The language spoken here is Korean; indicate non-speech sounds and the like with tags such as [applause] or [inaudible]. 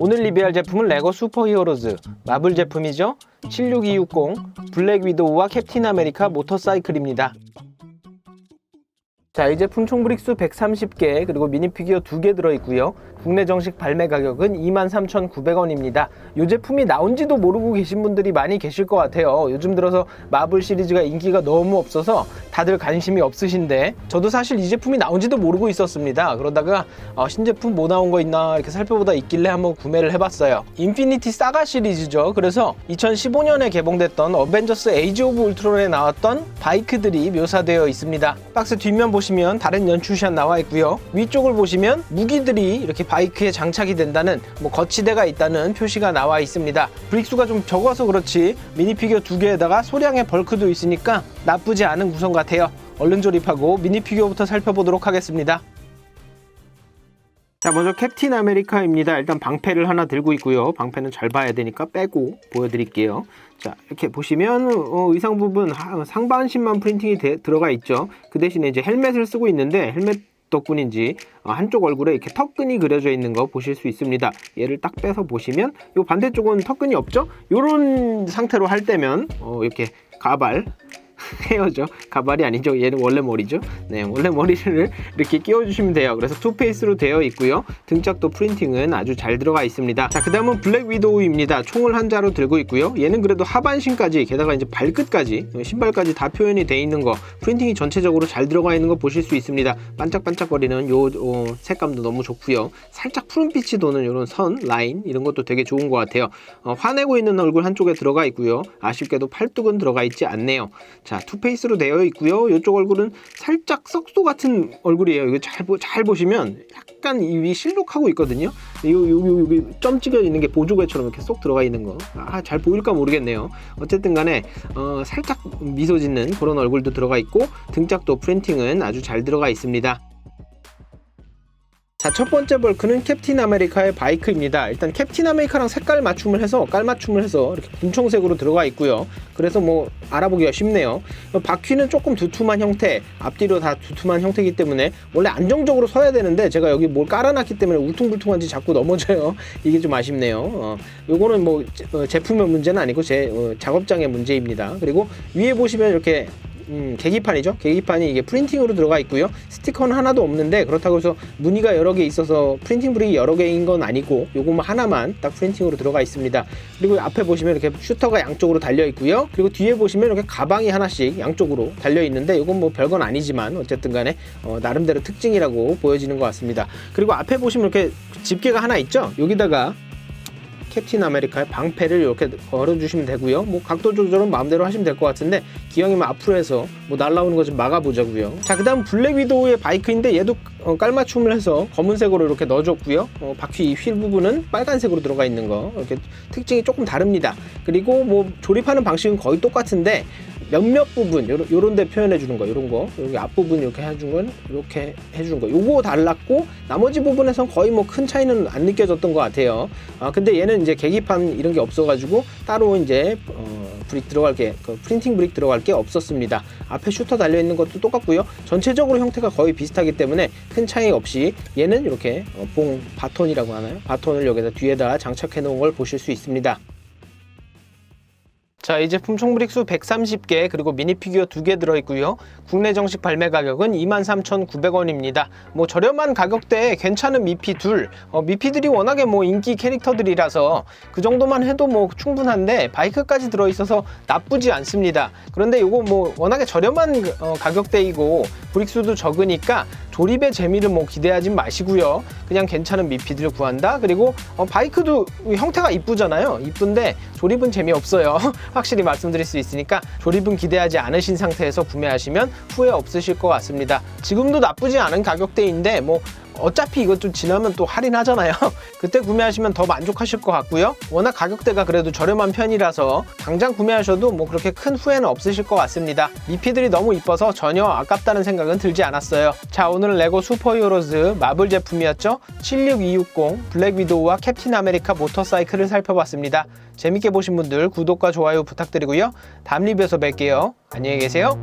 오늘 리뷰할 제품은 레고 슈퍼히어로즈. 마블 제품이죠? 76260 블랙 위도우와 캡틴 아메리카 모터사이클입니다 자, 이 제품 총 브릭수 130개 그리고 미니 피규어 2개 들어있고요. 국내 정식 발매 가격은 23,900원입니다. 이 제품이 나온지도 모르고 계신 분들이 많이 계실 것 같아요. 요즘 들어서 마블 시리즈가 인기가 너무 없어서 다들 관심이 없으신데 저도 사실 이 제품이 나온지도 모르고 있었습니다. 그러다가 어, 신제품 뭐 나온 거 있나 이렇게 살펴보다 있길래 한번 구매를 해봤어요. 인피니티 사가 시리즈죠. 그래서 2015년에 개봉됐던 어벤져스 에이지 오브 울트론에 나왔던 바이크들이 묘사되어 있습니다. 박스 뒷면 보시면 다른 연출샷 나와 있고요. 위쪽을 보시면 무기들이 이렇게 바이크에 장착이 된다는 뭐 거치대가 있다는 표시가 나와 있습니다. 브릭수가 좀 적어서 그렇지 미니피규어 두 개에다가 소량의 벌크도 있으니까 나쁘지 않은 구성 같아요. 얼른 조립하고 미니피규어부터 살펴보도록 하겠습니다. 자 먼저 캡틴 아메리카입니다. 일단 방패를 하나 들고 있고요. 방패는 잘 봐야 되니까 빼고 보여드릴게요. 자 이렇게 보시면 어, 의상 부분 하- 상반신만 프린팅이 돼- 들어가 있죠. 그 대신에 이제 헬멧을 쓰고 있는데 헬멧 덕분인지 어, 한쪽 얼굴에 이렇게 턱끈이 그려져 있는 거 보실 수 있습니다. 얘를 딱 빼서 보시면 이 반대쪽은 턱끈이 없죠? 이런 상태로 할 때면 어, 이렇게 가발 헤어져. 가발이 아니죠 얘는 원래 머리죠? 네 원래 머리를 이렇게 끼워주시면 돼요. 그래서 투페이스로 되어 있고요. 등짝도 프린팅은 아주 잘 들어가 있습니다. 자 그 다음은 블랙 위도우입니다. 총을 한 자로 들고 있고요. 얘는 그래도 하반신까지 게다가 이제 발끝까지 신발까지 다 표현이 되어 있는 거 프린팅이 전체적으로 잘 들어가 있는 거 보실 수 있습니다. 반짝반짝거리는 요 어, 색감도 너무 좋고요. 살짝 푸른빛이 도는 이런 선 라인 이런 것도 되게 좋은 것 같아요. 어, 화내고 있는 얼굴 한쪽에 들어가 있고요. 아쉽게도 팔뚝은 들어가 있지 않네요. 자, 투페이스로 되어 있고요. 이쪽 얼굴은 살짝 썩소 같은 얼굴이에요. 이거 잘, 보, 잘 보시면 약간 입이 실룩하고 있거든요. 요, 요, 요, 여기 점 찍어 있는 게 보조개처럼 이렇게 쏙 들어가 있는 거. 아, 잘 보일까 모르겠네요. 어쨌든 간에, 어, 살짝 미소 짓는 그런 얼굴도 들어가 있고, 등짝도 프린팅은 아주 잘 들어가 있습니다. 자, 첫 번째 벌크는 캡틴 아메리카의 바이크입니다. 일단 캡틴 아메리카랑 색깔 맞춤을 해서 깔맞춤을 해서 이렇게 분청색으로 들어가 있고요. 그래서 뭐 알아보기가 쉽네요. 바퀴는 조금 두툼한 형태, 앞뒤로 다 두툼한 형태이기 때문에 원래 안정적으로 서야 되는데 제가 여기 뭘 깔아놨기 때문에 울퉁불퉁한지 자꾸 넘어져요. [laughs] 이게 좀 아쉽네요. 어, 요거는 뭐 제- 어, 제품의 문제는 아니고 제 어, 작업장의 문제입니다. 그리고 위에 보시면 이렇게 음, 계기판이죠. 계기판이 이게 프린팅으로 들어가 있고요. 스티커는 하나도 없는데 그렇다고 해서 무늬가 여러 개 있어서 프린팅 브릭이 여러 개인 건 아니고 요것만 하나만 딱 프린팅으로 들어가 있습니다. 그리고 앞에 보시면 이렇게 슈터가 양쪽으로 달려 있고요. 그리고 뒤에 보시면 이렇게 가방이 하나씩 양쪽으로 달려 있는데 이건 뭐 별건 아니지만 어쨌든 간에 어, 나름대로 특징이라고 보여지는 것 같습니다. 그리고 앞에 보시면 이렇게 집게가 하나 있죠. 여기다가 캡틴 아메리카의 방패를 이렇게 걸어주시면 되고요. 뭐 각도 조절은 마음대로 하시면 될 것 같은데 기왕이면 앞으로 해서 뭐 날라오는 거좀 막아보자고요. 자 그다음 블랙 위도우의 바이크인데 얘도 어, 깔맞춤을 해서 검은색으로 이렇게 넣어줬고요. 어, 바퀴 휠 부분은 빨간색으로 들어가 있는 거 이렇게 특징이 조금 다릅니다. 그리고 뭐 조립하는 방식은 거의 똑같은데 몇몇 부분 요런, 요런 데 표현해 주는 거 요런 거. 여기 앞부분 이렇게 해준 건 이렇게 해주는 거. 요거 달랐고 나머지 부분에선 거의 뭐 큰 차이는 안 느껴졌던 것 같아요. 아 근데 얘는 이제 계기판 이런 게 없어 가지고 따로 이제 어, 브릭 들어갈 게 그 프린팅 브릭 들어갈 게 없었습니다. 앞에 슈터 달려 있는 것도 똑같고요. 전체적으로 형태가 거의 비슷하기 때문에 큰 차이 없이 얘는 이렇게 어, 봉 바톤이라고 하나요? 바톤을 여기다 뒤에다 장착해 놓은 걸 보실 수 있습니다 자, 이 제품 총 브릭수 130개 그리고 미니 피규어 2개 들어있고요. 국내 정식 발매 가격은 23,900원입니다. 뭐 저렴한 가격대에 괜찮은 미피 둘, 어, 미피들이 워낙에 뭐 인기 캐릭터들이라서 그 정도만 해도 뭐 충분한데 바이크까지 들어있어서 나쁘지 않습니다. 그런데 이거 뭐 워낙에 저렴한 어, 가격대이고 브릭수도 적으니까 조립의 재미를 뭐 기대하지 마시고요. 그냥 괜찮은 미피들을 구한다. 그리고 어, 바이크도 형태가 이쁘잖아요. 이쁜데 조립은 재미없어요. [laughs] 확실히 말씀드릴 수 있으니까 조립은 기대하지 않으신 상태에서 구매하시면 후회 없으실 것 같습니다. 지금도 나쁘지 않은 가격대인데 뭐 어차피 이것 좀 지나면 또 할인하잖아요. [laughs] 그때 구매하시면 더 만족하실 것 같고요. 워낙 가격대가 그래도 저렴한 편이라서 당장 구매하셔도 뭐 그렇게 큰 후회는 없으실 것 같습니다. 미피들이 너무 이뻐서 전혀 아깝다는 생각은 들지 않았어요. 자, 오늘은 레고 슈퍼히어로즈 마블 제품이었죠. 76260 블랙 위도우와 캡틴 아메리카 모터사이클을 살펴봤습니다. 재밌게 보신 분들 구독과 좋아요 부탁드리고요. 다음 리뷰에서 뵐게요. 안녕히 계세요.